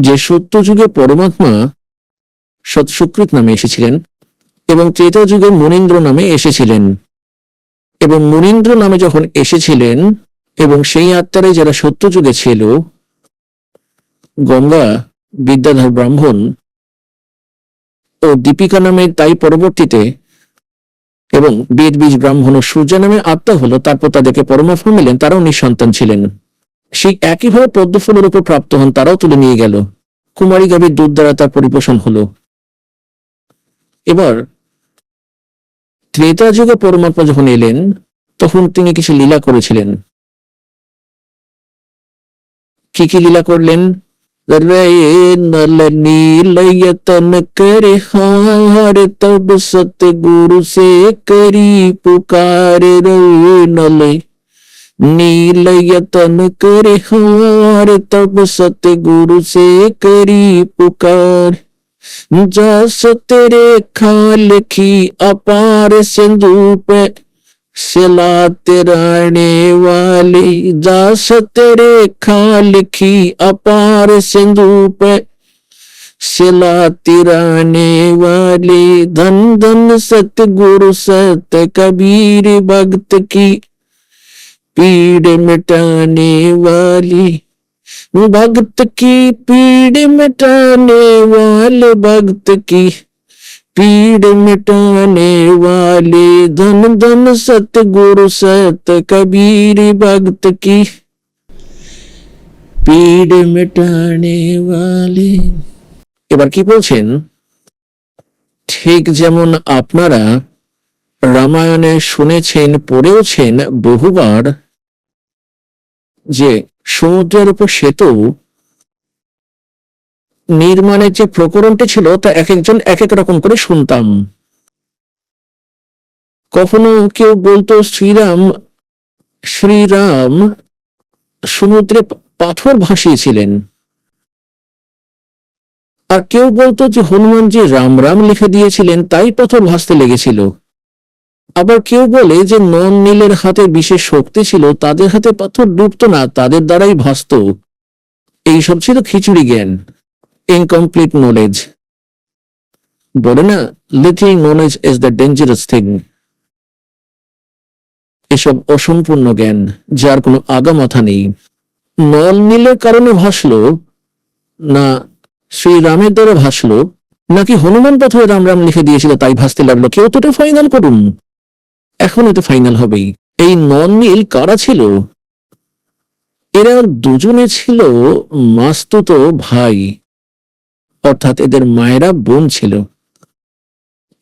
যে সত্য যুগে পরমাত্মা সৎসুকৃত নামে এসেছিলেন এবং ত্রেতা যুগে মনীন্দ্র নামে এসেছিলেন। এবং মনীন্দ্র নামে যখন এসেছিলেন এবং সেই আত্মারে যারা সত্য যুগে ছিল, গঙ্গা, বিদ্যাধর ব্রাহ্মণ ও দীপিকা নামে তাই পরবর্তীতে এবং বেদ বীজ ব্রাহ্মণ ও সূর্য নামে আত্মা হলো, তারপর তাদেরকে পরমাত্মা মিলেন তারাও নিঃসন্তান ছিলেন। সেই একইভাবে পদ্মফুলের উপর প্রাপ্ত হন, তারাও তুলে নিয়ে গেল। কুমারী গাভীর দুধ দ্বারা তার পরিপোষণ হলো। এবার ত্রেতা যুগে পরমাত্মা যখন এলেন, তখন তিনি কিছু লীলা করেছিলেন। কি কি লীলা করলেন? গুরু সে করি পুকার রে নল। नीलयतन करे हार तब सतगुरु से करी पुकार। जस तेरे खाल की अपार सिंधु पे, सिला तिराने वाली। जस तेरे खाल की अपार सिंधु पे, सिला तिराने वाली। धन धन सतगुरु सत कबीर भक्त की पीड़ मिटाने वाली भक्त की पीड़ मिटाने वाले भक्त की पीड़ मिटाने वाले धन धन सतगुरु सत कबीर भक्त की पीड़ मिटाने वाले এবার কি বলছেন ঠিক যেমন আপনারা রামায়ণে শুনেছেন পড়েওছেন বহুবার যে সমুদ্রের উপর সেতু নির্মাণের যে প্রকরণটি ছিল, তা এক একজন এক এক রকম করে শুনতাম। কখনো কেউ বলতো, শ্রীরাম শ্রীরাম, সমুদ্রে পাথর ভাসিয়েছিলেন। আর কেউ বলতো যে, হনুমানজি রাম রাম লিখে দিয়েছিলেন, তাই পাথর ভাসতে লেগেছিল। আবার কেউ বলে যে নন নীলের হাতে বিশেষ শক্তি ছিল, তাদের হাতে পাথর ডুবতো না, তাদের দ্বারাই ভাসত। এইসব ছিল খিচুড়ি জ্ঞান ইনকমপ্লিট নলেজ বলে না little knowledge is the dangerous thing এসব অসম্পূর্ণ জ্ঞান, যার কোনো আগামাথা নেই। নল নীলের কারণে ভাসলো, না শ্রীরামের দ্বারা ভাসলো, নাকি হনুমান পাথরে রাম রাম লিখে দিয়েছিল, তাই ভাসতে লাগল। কেউ তো এটা ফাইনাল করুন। এখন এটা ফাইনাল হবেই। এই নন নীল কারা ছিল? এরা দুজনে ছিল মাস্তুত ভাই, অর্থাৎ এদের মায়েরা বোন ছিল।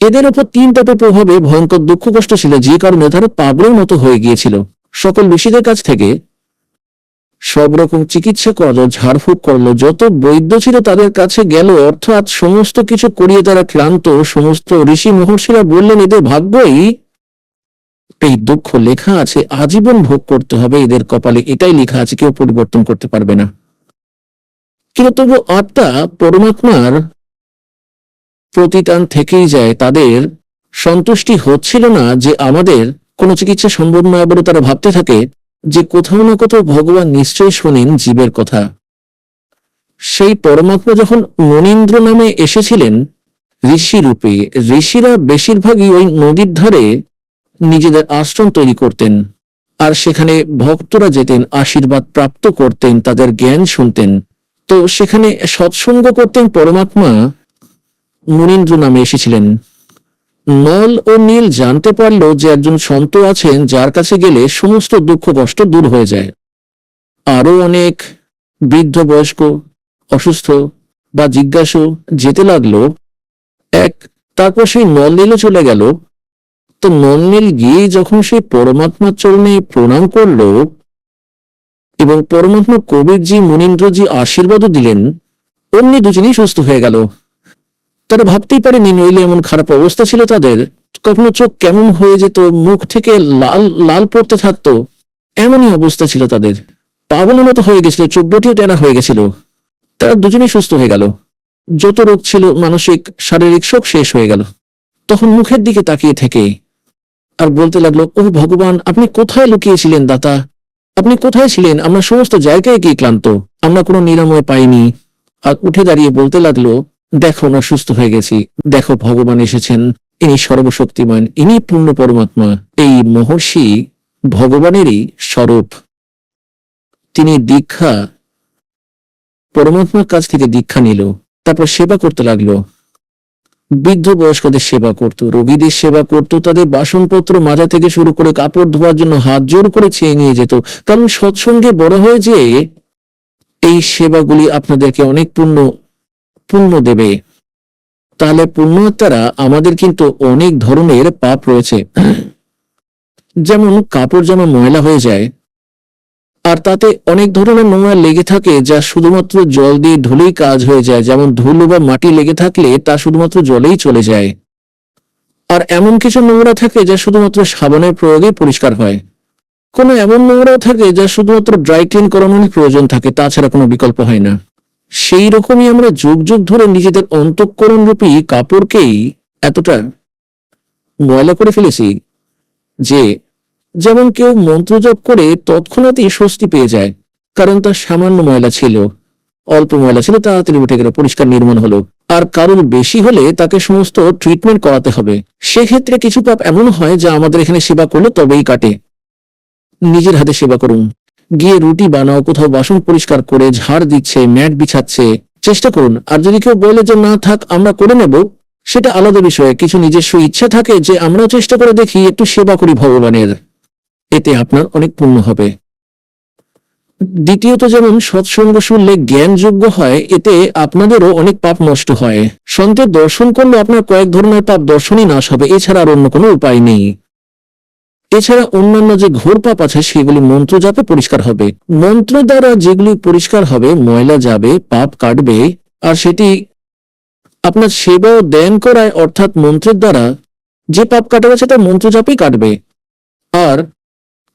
এদের উপর তিন তাপের প্রভাবে ভয়ঙ্কর দুঃখ কষ্ট ছিল, যে কারণে তারা পাগলের মতো হয়ে গিয়েছিল। সকল ঋষিদের কাছ থেকে সব রকম চিকিৎসা করল, ঝাড়ফুঁক করল, যত বৈদ্য ছিল তাদের কাছে গেল, অর্থাৎ সমস্ত কিছু করিয়ে তারা ক্লান্ত, সমস্ত ঋষি মহর্ষিরা বললেন, এদের ভাগ্যই এই দুঃখ লেখা আছে, আজীবন ভোগ করতে হবে, এদের কপালে এটাই লেখা আছে, কেউ পরিবর্তন করতে পারবে না। কিন্তু তবু আত্মা, পরমাত্মার প্রতিটান থেকেই যায়, তাদের সন্তুষ্টি হচ্ছিল না যে আমাদের কোনো চিকিৎসা সম্ভব নয় বলে তারা ভাবতে থাকে, যে কোথাও না কোথাও ভগবান নিশ্চয়ই শোনেন জীবের কথা। সেই পরমাত্মা যখন মনীন্দ্র নামে এসেছিলেন, ঋষি রূপে, ঋষিরা বেশিরভাগই ওই নদীর ধারে নিজেদের আশ্রম তৈরি করতেন, আর সেখানে ভক্তরা যেতেন, আশীর্বাদ প্রাপ্ত করতেন, তাদের জ্ঞান শুনতেন। তো সেখানে সৎসঙ্গ করতেন পরমাত্মা? মুনীন্দ্র নামে এসেছিলেন। নল ও নীল জানতে পারল যে একজন সন্ত আছেন, যার কাছে গেলে সমস্ত দুঃখ কষ্ট দূর হয়ে যায়। আরও অনেক বৃদ্ধ বয়স্ক, অসুস্থ বা জিজ্ঞাসু যেতে লাগল, এক, তারপর সেই নল নীলও চলে গেল তো নন্নীল গিয়ে যখন সেই পরমাত্মার চরণে প্রণাম করল এবং পরমাত্মা কবিরজি, মুনীন্দ্রজি আশীর্বাদও দিলেন অমনি দুজনেই সুস্থ হয়ে গেল। তারা ভাবতেই পারেনি, নইলে এমন খারাপ অবস্থা ছিল তাদের। কখনো চোখ কেমন হয়ে যেত, মুখ থেকে লাল লাল পড়তে থাকতো, এমনই অবস্থা ছিল তাদের। পাগলের মতো হয়ে গেছিল চোদ্দটিও টেরা হয়ে গেছিল। তারা দুজনেই সুস্থ হয়ে গেল। যত রোগ ছিল, মানসিক, শারীরিক সব শেষ হয়ে গেল। তখন মুখের দিকে তাকিয়ে থেকে আর বলতে লাগল ও ভগবান, আপনি কোথায় লুকিয়েছিলেন দাতা? আপনি কোথায় ছিলেন? আমরা সমস্ত জায়গায় গিয়ে ক্লান্ত। আমরা কোনো নিরাময় পাইনি। আর উঠে দাঁড়িয়ে বলতে লাগল, দেখো না সুস্থ হয়ে গেছি। দেখো, ভগবান এসেছেন। ইনি সর্বশক্তিমান, ইনি পূর্ণ পরমাত্মা। এই মহর্ষি ভগবানেরই স্বরূপ। তিনি দীক্ষা, পরমাত্মার কাছ থেকে দীক্ষা নিল। তারপর সেবা করতে লাগল। বৃদ্ধ বয়স্কদের সেবা করত, রোগীদের সেবা করত, তাদের বাসনপত্র মাজা থেকে শুরু করে কাপড় ধোয়ার জন্য হাত জোর করে চেয়ে নিয়ে যেত। কারণ সৎসঙ্গে বড় হয়ে যে, এই সেবাগুলি আপনাদেরকে অনেক পুণ্য পুণ্য দেবে। তাহলে পুণ্যাত্মারা আমাদের কিন্তু অনেক ধরনের পাপ রয়েছে। যেমন কাপড় যেমন ময়লা হয়ে যায় আর তাতে অনেক ধরনের নোংরা লেগে থাকে যা শুধুমাত্র জল দিয়ে ধুলেই কাজ হয়ে যায়। যেমন ধুলো বা মাটি লেগে থাকলে তা শুধুমাত্র জলেই চলে যায়। আর এমন কিছু নোংরা থাকে যা শুধুমাত্র সাবানের প্রয়োগে পরিষ্কার হয়। কোনো এমন নোংরাও থাকে যা শুধুমাত্র ড্রাই ক্লিন করানোর প্রয়োজন থাকে, তাছাড়া কোনো বিকল্প হয় না। সেই রকমই আমরা যুগ যুগ ধরে নিজেদের অন্তঃকরণ রূপী কাপড়কেই এতটা ময়লা করে ফেলেছি যে যেমন কেউ মন্ত্র জপ করে তৎক্ষণাৎই স্বস্তি পেয়ে যায়, কারণ তার সামান্য ময়লা ছিল। অল্প ময়লা ছিল, তাড়াতাড়ি উঠে গেল, পরিষ্কার নির্মাণ হলো। আর কারোর বেশি হলে তাকে সমস্ত ট্রিটমেন্ট করাতে হবে। সেক্ষেত্রে কিছু পাপ এমন হয় যা আমাদের এখানে সেবা করলে তবেই কাটে। নিজের হাতে সেবা করুন। গিয়ে রুটি বানাও, কোথাও বাসন পরিষ্কার করে ঝাড় দিচ্ছে, ম্যাট বিছাচ্ছে, চেষ্টা করুন। আর যদি কেউ বলে যে, না থাক, আমরা করে নেব, সেটা আলাদা বিষয়। কিছু নিজস্ব ইচ্ছা থাকে যে, আমরাও চেষ্টা করে দেখি, একটু সেবা করি ভগবানের। এতে আপনার অনেক পুণ্য হবে। দ্বিতীয়ত যেমন সৎসঙ্গ শুনলে জ্ঞানযোগ্য হয়, এতে আপনাদেরও অনেক পাপ নষ্ট হয়। সন্তের দর্শন করলে আপনার কয়েক ধরনের পাপ দর্শনই নাশ হবে, এছাড়া আর অন্য কোনো উপায় নেই। এছাড়া অন্যান্য যে ঘোর পাপ আছে, সেগুলি মন্ত্র জাপে পরিষ্কার হবে। মন্ত্র দ্বারা যেগুলি পরিষ্কার হবে, ময়লা যাবে, পাপ কাটবে, আর সেটি আপনার সেবা ও দেন করায়, অর্থাৎ মন্ত্রের দ্বারা যে পাপ কাটবে সেটা মন্ত্র জাপেই কাটবে। আর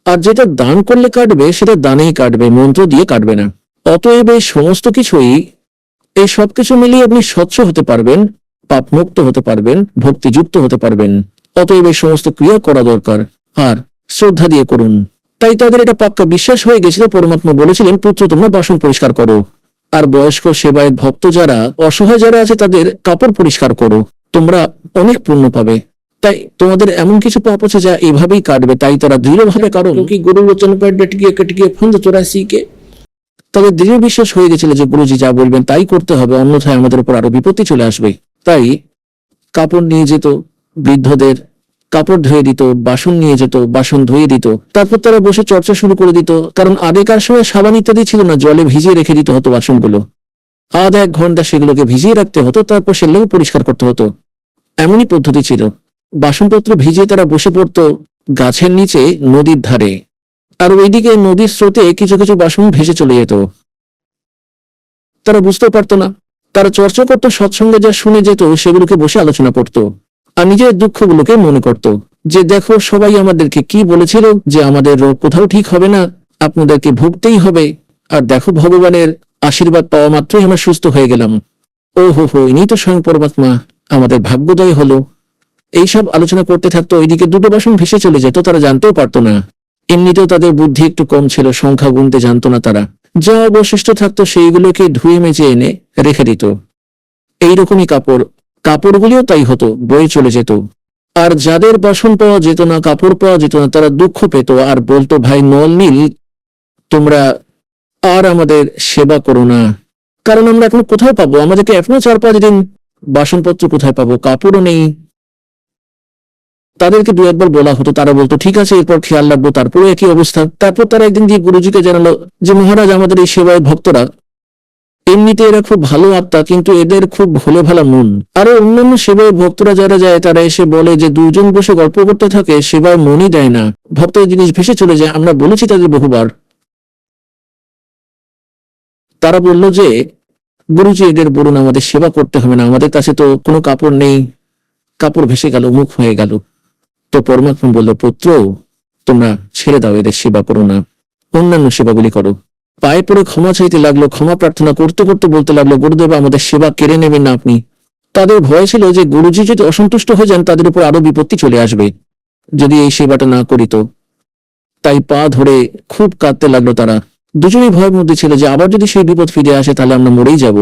আর যেটা দান করলে কাটবে, সেটা দানেই কাটবে, মন্ত্র দিয়ে কাটবে না। অতএব এই সমস্ত কিছুই, এই সবকিছু মিলিয়ে আপনি স্বচ্ছ হতে পারবেন, পাপমুক্ত হতে পারবেন, ভক্তিযুক্ত হতে পারবেন। অতএব এই সমস্ত ক্রিয়া করা দরকার, আর শ্রদ্ধা দিয়ে করুন। তাই তাদের এটা পাক্কা বিশ্বাস হয়ে গেছিল, পরমাত্মা বলেছিলেন, পুত্র, তোমরা বাসন পরিষ্কার করো। আর বয়স্ক সেবায় ভক্ত যারা, অসহায় যারা আছে, তাদের কাপড় পরিষ্কার করো। তোমরা অনেক পুণ্য পাবে। তাই তোমাদের এমন কিছু পাপ আছে যা এভাবেই কাটবে তাই তারা দৃঢ়ভাবে কারণ। কি গুরু রচন পেট ডটকিয়ে কেটকিয়ে ফন্দ চোরাসি কে তাদের দৃঢ় বিশ্বাস হয়ে গেছিল যে গুরুজি যা বলবেন তাই করতে হবে অন্যথায় আমাদের উপর আরও বিপত্তি চলে আসবে। তাই কাপড় নিয়ে যেত বৃদ্ধদের কাপড় ধুয়ে দিত বাসন নিয়ে যেত বাসন ধুয়ে দিত। তারপর তারা বসে চর্চা শুরু করে দিত কারণ আগেকার সময় সাবান ইত্যাদি ছিল না জলে ভিজিয়ে রেখে দিতে হতো বাসনগুলো। আধ এক ঘণ্টা সেগুলোকে ভিজিয়ে রাখতে হতো তারপর সেগুলোকে পরিষ্কার করতে হতো। এমনই পদ্ধতি ছিল। বাসনপত্র ভিজিয়ে তারা বসে পড়তো গাছের নিচে নদীর ধারে। আর ওইদিকে নদীর স্রোতে কিছু কিছু বাসন ভেসে চলে যেত। তারা বুঝতে পারতো না। তারা চর্চা করতো, সৎসঙ্গে যা শুনে যেত সেগুলোকে বসে আলোচনা করতো। আর নিজের দুঃখগুলোকে মনে করত যে, দেখো, সবাই আমাদেরকে কি বলেছিল যে, আমাদের রোগ কোথাও ঠিক হবে না, আপনাদেরকে ভুগতেই হবে। আর দেখো, ভগবানের আশীর্বাদ পাওয়া মাত্রই আমরা সুস্থ হয়ে গেলাম। ও হো হো, ইনি তো স্বয়ং পরমাত্মা। আমাদের ভাগ্যোদয় হলো। এইসব আলোচনা করতে থাকতো ওইদিকে দুটো বাসন ভেসে চলে যেত, তারা জানতেও পারতো না। এমনিতেও তাদের বুদ্ধি একটু কম ছিল, সংখ্যা গুনতে জানতো না তারা। যা অবশিষ্ট থাকতো সেইগুলোকে ধুয়ে মেজে এনে রেখে দিত। এইরকমই কাপড়। কাপড়গুলিও তাই হতো, বয়ে চলে যেত। আর যাদের বাসন পাওয়া যেত না, কাপড় পাওয়া যেত না, তারা দুঃখ পেত আর বলতো, ভাই, নল নীল, তোমরা আর আমাদের সেবা করো না। কারণ আমরা এখন কোথায় পাবো, আমাদেরকে এখনও চার পাঁচ দিন বাসনপত্র কোথায় পাবো? কাপড়ও নেই। তাদেরকে দু একবার বলা হতো, তারা বলতো, ঠিক আছে, এরপর খেয়াল রাখব তারপরে একই অবস্থা। তারপর তারা একদিন দিয়ে গুরুজিকে জানালো যে, মহারাজ, আমাদের এই সেবায় ভক্তরা, এমনিতে এরা খুব ভালো আত্মা, কিন্তু এদের খুব ভোলে ভালা মন। আরও অন্যান্য সেবায় ভক্তরা যারা যায়, তারা এসে বলে যে দুজন বসে গল্প করতে থাকে, সেবার মনই দেয় না। ভক্তের জিনিস ভেসে চলে যায়, আমরা বলেছি তাদের বহুবার। তারা বলল যে, গুরুজি, এদের বলুন, আমাদের সেবা করতে হবে না, আমাদের কাছে তো কোনো কাপড় নেই। কাপড় ভেসে গেল, মুখ হয়ে গেল। তো পরমাত্মা বলল, পুত্র, তোমরা ছেড়ে দাও এদের সেবা করো না। অন্যান্য সেবাগুলি করো। পায়ে পড়ে ক্ষমা চাইতে লাগল, ক্ষমা প্রার্থনা করতে করতে বলতে লাগল, গুরুদেব, আমাদের সেবা কেড়ে নেবেন না আপনি। তাদের ভয় ছিল যে গুরুজি যদি অসন্তুষ্ট হয়ে যান, তাদের উপর আরও বিপত্তি চলে আসবে, যদি এই সেবাটা না করিত তাই পা ধরে খুব কাঁদতে লাগল তারা। দুজনেই ভয়ের মধ্যে ছিল যে আবার যদি সেই বিপদ ফিরে আসে, তাহলে আমরা মরেই যাব।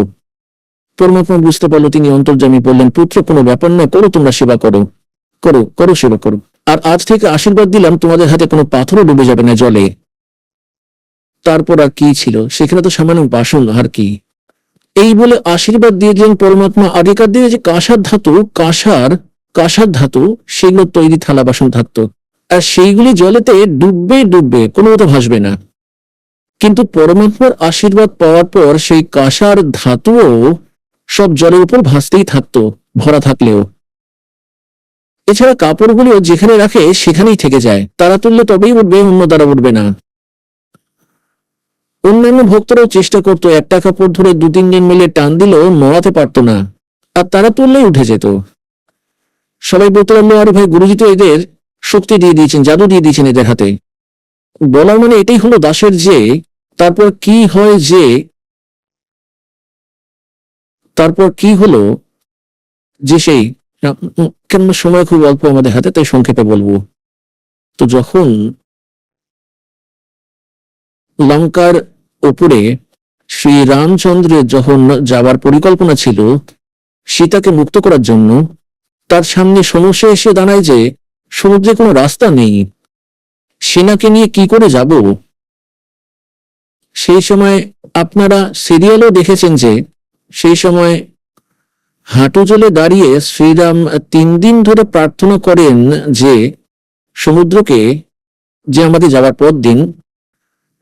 পরমাত্মা বুঝতে পারল, তিনি অন্তর্জামী বললেন, পুত্র, কোনো ব্যাপার নয়, করো, তোমরা সেবা করো। করো করো সেবা করো আর আজ থেকে আশীর্বাদ দিলাম, তোমাদের হাতে কোনো পাথরও ডুবে যাবে না জলে। তারপর আর কি ছিল? সেখানে তো সামান্য বাসন, আর কি। এই বলে আশীর্বাদ দিয়ে দিলেন পরমাত্মা। আগেকার দিনে যে কাঁসার ধাতু, কাঁসার কাঁসার ধাতু, সেগুলো তৈরি থালা বাসন থাকতো। আর সেইগুলি জলেতে ডুববে ডুববে, কোনো মতো ভাসবে না। কিন্তু পরমাত্মার আশীর্বাদ পাওয়ার পর সেই কাঁসার ধাতুও সব জলের উপর ভাসতেই থাকতো, ভরা থাকলেও। এছাড়া কাপড়গুলিও যেখানে রাখে সেখানেই থেকে যায়। তারা তুললে তবেই উঠবে, অন্য দ্বারা উঠবে না। অন্যান্য ভক্তরাও চেষ্টা করতো একটা কাপড় ধরে দু তিন দিন মিলে টান দিলেও নড়াতে পারতো না, আর তারা তুললেই উঠে যেত। সবাই বলতে লাগল, আরে ভাই, গুরুজি তো এদের শক্তি দিয়ে দিয়েছেন, জাদু দিয়ে দিয়েছেন এদের হাতে। বলার মানে এটাই হলো দাসের যে, তারপর কি হয় যে, তারপর কি হলো যে সেই কেন সময় খুব অল্প আমাদের হাতে, তাই সংক্ষেপে বলব। তো যখন লঙ্কার উপরে শ্রী রামচন্দ্রের যখন যাবার পরিকল্পনা ছিল, সীতাকে মুক্ত করার জন্য, তার সামনে সমস্যা এসে দাঁড়ায় যে সমুদ্রে কোনো রাস্তা নেই, সেনাকে নিয়ে কি করে যাব? সেই সময় আপনারা সিরিয়ালও দেখেছেন যে, সেই সময় হাঁটু জলে দাঁড়িয়ে শ্রীরাম তিন দিন ধরে প্রার্থনা করেন যে, সমুদ্রকে, যে আমাদের যাওয়ার পর দিন।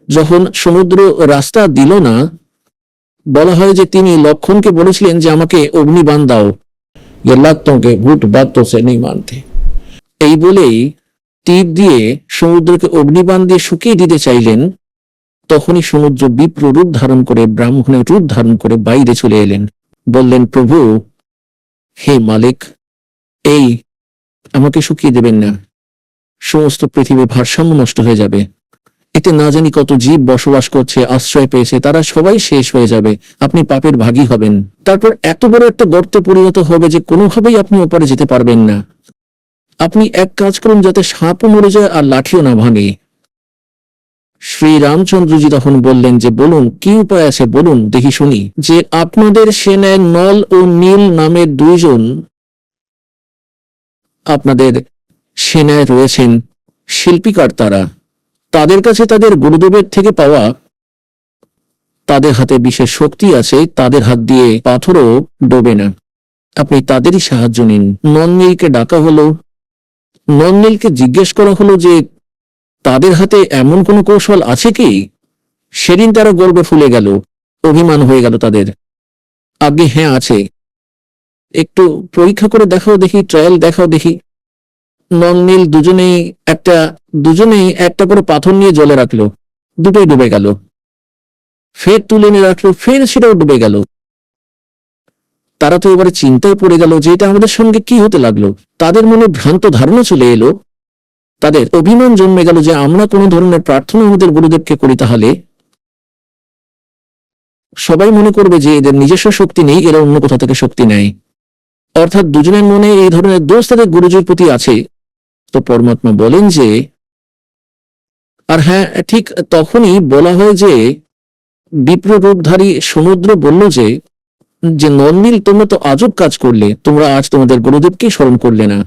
যখন সমুদ্র রাস্তা দিল না, বলা হয় যে তিনি লক্ষণকে বলেছিলেন যে আমাকে অগ্নিবান দাও। গেল্লাত্মকে ভূত বাধ্য সে নেই মানতে। এই বলেই তীর দিয়ে সমুদ্রকে অগ্নিবান দিয়ে শুকিয়ে দিতে চাইলেন। তখনই সমুদ্র বিপ্র রূপ ধারণ করে, ব্রাহ্মণের রূপ ধারণ করে বাইরে চলে এলেন। বললেন, প্রভু হে মালিক, এই আমাকে শুকিয়ে দেবেন না। সমস্ত পৃথিবীর ভারসাম্য নষ্ট হয়ে যাবে। এতে না জানি কত জীব বসবাস করছে, আশ্রয় পেয়েছে, তারা সবাই শেষ হয়ে যাবে। আপনি পাপের ভাগী হবেন। তারপর এত বড় একটা গর্তে পরিণত হবে যে কোনোভাবেই আপনি ওপারে যেতে পারবেন না। আপনি এক কাজ করুন যাতে সাপও মরে যায় আর লাঠিও না ভাঙে। শ্রী রামচন্দ্রজি তখন বললেন যে, বলুন, কি উপায় আছে? বলুন, দেখি শুনি। যে, আপনাদের সেনায় নল ও নীল নামের দুইজন আপনাদের সেনায় রয়েছেন শিল্পীকার তারা। তাদের কাছে তাদের গুরুদেবের থেকে পাওয়া তাদের হাতে বিশেষ শক্তি আছে, তাদের হাত দিয়ে পাথরও ডোবে না। আপনি তাদেরই সাহায্য নিন। নন্নীলকে ডাকা হলো। নন্নীলকে জিজ্ঞেস করা হলো যে তাদের হাতে এমন কোনো কৌশল আছে কি? সেদিন তারা গর্বে ফুলে গেল, অভিমান হয়ে গেল তাদের। আগে হ্যাঁ আছে। একটু পরীক্ষা করে দেখাও দেখি ট্রায়াল দেখাও দেখি। নন্নীল দুজনেই একটা দুজনেই একটা করে পাথর নিয়ে জলে রাখল, দুটোই ডুবে গেল। ফের তুলে নিয়ে রাখল, ফের সেটাও ডুবে গেল। তারা তো এবারে চিন্তায় পড়ে গেল যে এটা আমাদের সঙ্গে কি হতে লাগল। তাদের মনে ভ্রান্ত ধারণা চলে এলো তাদের অভিমান জন্মে গেল যে আমরা কোনো ধরনের প্রার্থনা আমাদের গুরুদেবকে করি তাহলে সবাই মনে করবে যে এদের নিজস্ব শক্তি নেই, এরা অন্য কোথা থেকে শক্তি নেয়। অর্থাৎ দুজনের মনে এই ধরনের দোষ তাদের গুরুজির প্রতি আছে। তো পরমাত্মা বলেন যে, আর হ্যাঁ ঠিক তখনই বলা হয় যে বিপ্র রূপধারী সমুদ্র বলল যে যে নন্দিল তোমরা তো আজব কাজ করলে, তোমরা আজ তোমাদের গুরুদেবকে স্মরণ করলে না।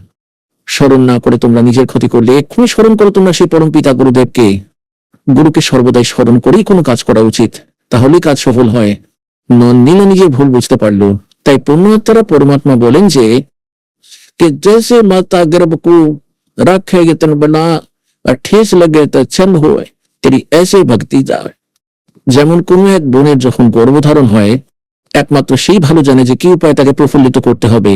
স্মরণ না করে তোমরা নিজের ক্ষতি করলে, এক্ষুনি স্মরণ করো তোমরা সেই পরম পিতা গুরুদেবকে। গুরুকে সর্বদাই স্মরণ করেই কোনো কাজ করা উচিত, তাহলেই কাজ সফল হয়। নন্দিনী নিজের ভুল বুঝতে পারল। তাই পূর্ণাত্মারা পরমাত্মা বলেন যে ঠেস এসে ভক্তি যায়। যেমন কোনো এক বোনের যখন গর্ভধারণ হয়, একমাত্র সেই ভালো জানে যে কি উপায় তাকে প্রফুল্লিত করতে হবে।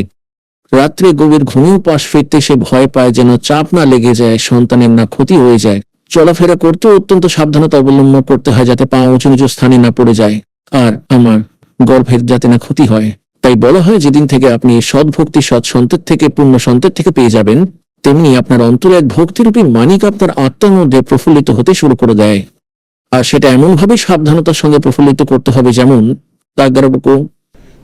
রাত্রে গভীর ঘুমেও পাশ ফিরতে সে ভয় পায় যেন চাপ না লেগে যায়, সন্তানের না ক্ষতি হয়ে যায়। চলাফেরা করতেও অত্যন্ত সাবধানতা অবলম্বন করতে হয় যাতে পা উঁচু নিচু স্থানে না পড়ে যায়। আর আমার গর্ভের যাতে না ক্ষতি হয়, তাই বলা হয় যেদিন থেকে আপনি সৎ ভক্তি সৎ সন্তের থেকে, পূর্ণ সন্তের থেকে পেয়ে যাবেন, তেমনি আপনার অন্তরে এক ভক্তিরূপী মানিক আপনার আত্মার মধ্যে প্রফুল্লিত হতে শুরু করে দেয়। আর সেটা এমনভাবে সাবধানতার সঙ্গে প্রফুল্লিত করতে হবে যেমন তাগর্ভ কো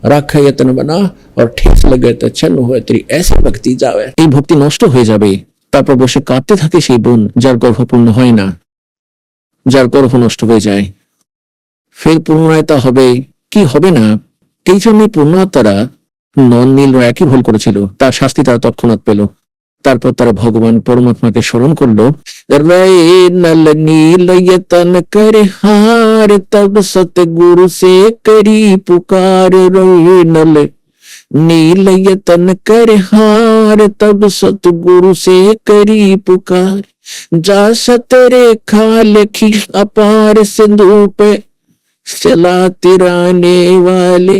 রাখা যতন বানা, আর ঠেস লাগে তো ছন্ন হয়ে তরি এসে ভক্তি যাবে এই ভক্তি নষ্ট হয়ে যাবে। তারপর বসে কাঁদতে থাকে সেই বোন, যার গর্ভপূর্ণ হয় না। যার গর্ভ নষ্ট হয়ে যায়। ফের পুনরায় তা হবে। কি হবে না? এই জন্যই তারা নন নীল একই ভুল করেছিল। তার শাস্তি তারা তৎক্ষণাৎ পেল। তারপর তারা ভগবান পরমাত্মাকে স্মরণ করলো রে নল নীল তন করে হার তব সতগুরু সে করি পুকার রে নল नील तन कर हार तब सतगुरु से करी पुकार जा सतरे खा लिखी अपार सिंधु पे चला तिराने वाले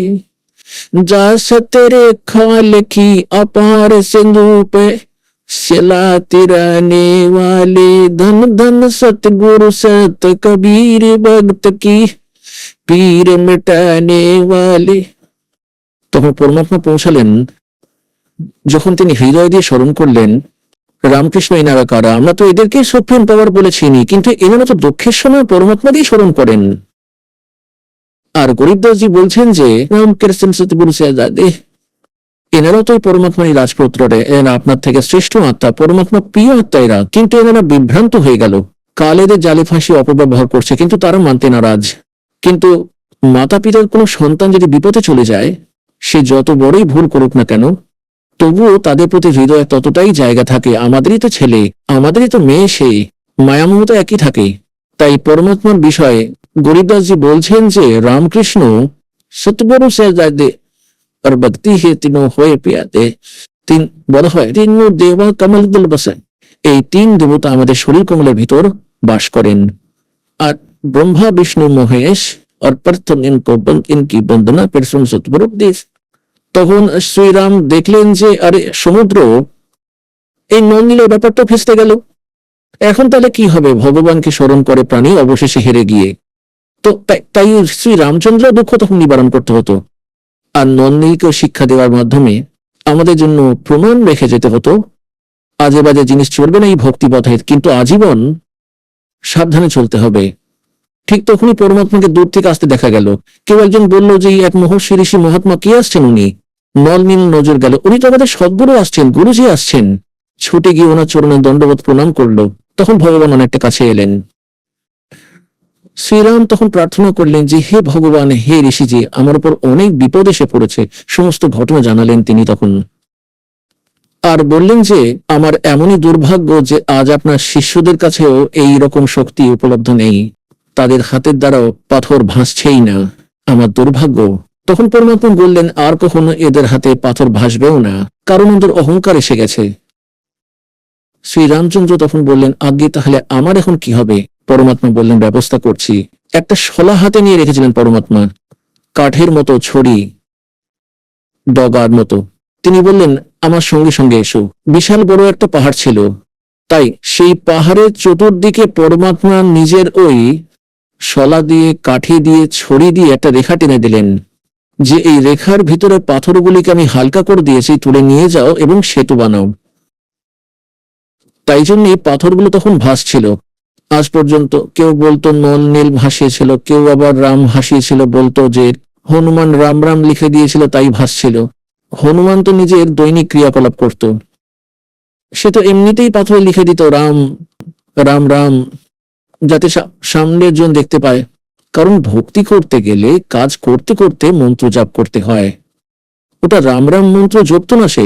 जा सतरे खा लिखी अपार सिंधु पे चला तिराने वाले धन धन सतगुरु सत कबीर भक्त की पीर मिटाने वाले তখন পরমাত্মা পৌঁছালেন যখন তিনি হৃদয় দিয়ে স্মরণ করলেন রামকৃষ্ণ এনারা কারা আমরা তো এদেরকে সুপ্রিম পাওয়ার বলে চিনি কিন্তু এনারা তো দুঃখের সময় পরমাত্মা দিয়ে স্মরণ করেন আর গরিবদাসজি বলছেন যে রামকৃষ্ণ সত্যগুরু সাহেজাদে এনারাও তো পরমাত্মারই রাজপুত্রে এরা আপনার থেকে শ্রেষ্ঠ আত্মা, পরমাত্মা প্রিয় আত্মা এরা। কিন্তু এনারা বিভ্রান্ত হয়ে গেল। কাল এদের জালে ফাঁসি অপব্যবহার করছে, কিন্তু তারা মানতে নারাজ। কিন্তু মাতা পিতার কোনো সন্তান যদি বিপদে চলে যায়, সে যত বড়ই ভুল করুক না কেন, তবুও তাদের প্রতি হৃদয়ে ততটাই জায়গা থাকে, আমাদেরই তো ছেলে, আমাদেরই তো মেয়ে সেই মায়ামমতা একই থাকে। তাই পরমাত্মার বিষয়ে গরিবদাসজি বলছেন যে, রামকৃষ্ণ সত্যবরু সাহেজাদে আর ভক্তি হে তিন হয়ে পিয়াতে তিন বলা হয় তিন দেবা কমল দল বসেন এই তিন দেবতা আমাদের শরীর কমলের ভিতর বাস করেন আর ব্রহ্মা বিষ্ণু মহেশ और प्रथम इनको बंद इनकी वंदना फिर सुन सतपुर उपदेश তখন শ্রীরাম দেখলেন যে আরে সমুদ্র এই নন্দিলের ব্যাপারটা ফেসতে গেল এখন তাহলে কি হবে ভগবানকে স্মরণ করে প্রাণী অবশেষে হেরে গিয়ে তো তাই- তাই শ্রী রামচন্দ্র দুঃখ তখন নিবারণ করতে হতো আর নন্দিনীকে শিক্ষা দেওয়ার মাধ্যমে আমাদের জন্য প্রমাণ রেখে যেতে হতো। আজে বাজে জিনিস চলবে না এই ভক্তি পথে কিন্তু আজীবন সাবধানে চলতে হবে। ঠিক তখনই পরমাত্মাকে দূর থেকে আসতে দেখা গেল। কেউ একজন বলল যে এক মহর্ষি ঋষি মহাত্মা কে আসছেন উনি? নলনীল নজর গেল। উনি তো আমাদের সদ্গুরু আসছেন, গুরুজি আসছেন। ছুটে গিয়ে ওনার চরণে দণ্ডবোধ প্রণাম করল। তখন ভগবান অনেকটা কাছে এলেন। শ্রীরাম তখন প্রার্থনা করলেন যে, হে ভগবান, হে ঋষিজি, আমার উপর অনেক বিপদ এসে পড়েছে। সমস্ত ঘটনা জানালেন তিনি তখন। আর বললেন যে, আমার এমনই দুর্ভাগ্য যে, আজ আপনার শিষ্যদের কাছেও এই রকম শক্তি উপলব্ধ নেই। তাদের হাতের দ্বারাও পাথর ভাসছেই না। আমার দুর্ভাগ্য। তখন পরমাত্মা বললেন, আর কখনো এদের হাতে পাথর ভাসবেও না, কারণ ওদের অহংকার এসে গেছে। শ্রীরামচন্দ্র তখন বললেন আগে তাহলে আমার এখন কি হবে? পরমাত্মা বললেন, ব্যবস্থা করছি। একটা শলা হাতে নিয়ে রেখেছিলেন পরমাত্মা, কাঠের মতো, ছড়ি, ডগার মতো। তিনি বললেন, আমার সঙ্গে সঙ্গে এসো। বিশাল বড় একটা পাহাড় ছিল। তাই সেই পাহাড়ের চতুর্দিকে পরমাত্মা নিজের ওই শলা দিয়ে, কাঠি দিয়ে, ছড়ি দিয়ে একটা রেখা টেনে দিলেন, যে এই রেখার ভিতরে পাথরগুলিকে আমি হালকা করে দিয়েছি, তুলে নিয়ে যাও এবং সেতু বানাও। তাই জন্য পাথরগুলো তখন ভাসছিল। আজ পর্যন্ত কেউ বলতো নল নীল ভাসিয়েছিল, কেউ আবার রাম ভাসিয়েছিল বলতো যে হনুমান রাম রাম লিখে দিয়েছিল তাই ভাসছিল। হনুমান তো নিজের দৈনিক ক্রিয়াকলাপ করত। সে তো এমনিতেই পাথরে লিখে দিত, রাম রাম রাম, যাতে সামনের জন দেখতে পায়। কারণ ভক্তি করতে গেলে, কাজ করতে করতে মন্ত্র জাপ করতে হয়। ওটা রাম রাম মন্ত্র জপতো না সে।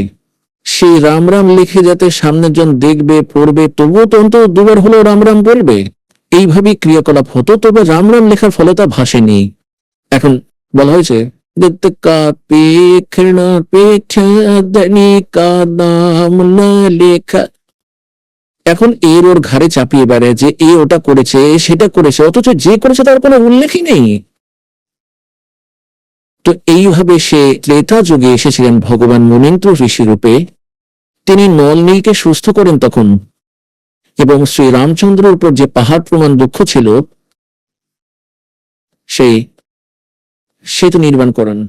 সেই রাম রাম লিখে যাতে সামনের জন দেখবে, পড়বে, তবুও তো অন্তত দুবার হলেও রাম রাম বলবে এইভাবেই ক্রিয়াকলাপ হতো, তবে রাম রাম লেখার ফলে তা ভাসেনি। এখন বলা হয়েছে এখন এর ওর ঘাড়ে চাপিয়ে বেড়ে যে এ ওটা করেছে সেটা করেছে, অথচ যে করেছে তার কোনো উল্লেখই নেই। তো এইভাবে সে ত্রেতা যুগে এসেছিলেন ভগবান মুনীন্দ্র ঋষি রূপে। তিনি নলনীকে সুস্থ করেন তখন। এবং শ্রী রামচন্দ্রের উপর যে পাহাড় প্রমাণ দুঃখ ছিল সেই সেতু নির্মাণ করেন।